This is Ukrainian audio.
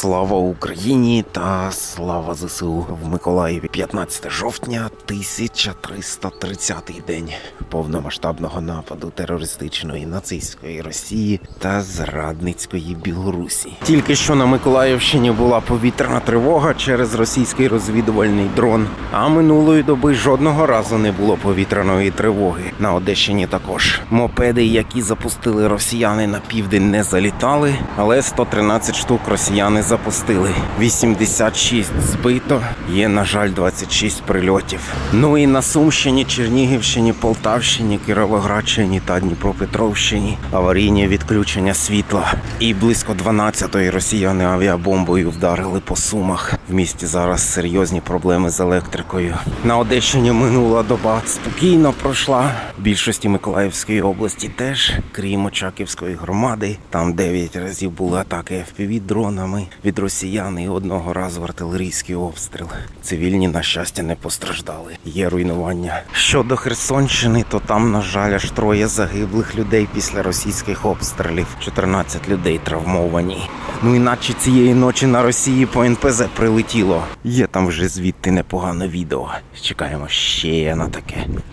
Слава Україні та слава ЗСУ в Миколаєві. 15 жовтня, 1330 день повномасштабного нападу терористичної нацистської Росії та зрадницької Білорусі. Тільки що на Миколаївщині була повітряна тривога через російський розвідувальний дрон. А минулої доби жодного разу не було повітряної тривоги. На Одещині також мопеди, які запустили росіяни на південь, не залітали, але 113 штук росіяни запустили. 86 збито. Є, на жаль, 26 прильотів. Ну і на Сумщині, Чернігівщині, Полтавщині, Кіровоградщині та Дніпропетровщині аварійні відключення світла. І близько 12-ї росіяни авіабомбою вдарили по сумах. В місті зараз серйозні проблеми з електрикою. На Одещині минула доба спокійно пройшла. В більшості Миколаївської області теж, крім Очаківської громади. Там 9 разів були атаки fpv дронами від росіян і одного разу артилерійський обстріл. Цивільні, на щастя, не постраждали. Є руйнування. Щодо Херсонщини, то там, на жаль, аж троє загиблих людей після російських обстрілів. 14 людей травмовані. Ну іначе цієї ночі на Росії по НПЗ прилетіло. Є там вже звідти непогане відео. Чекаємо ще на таке.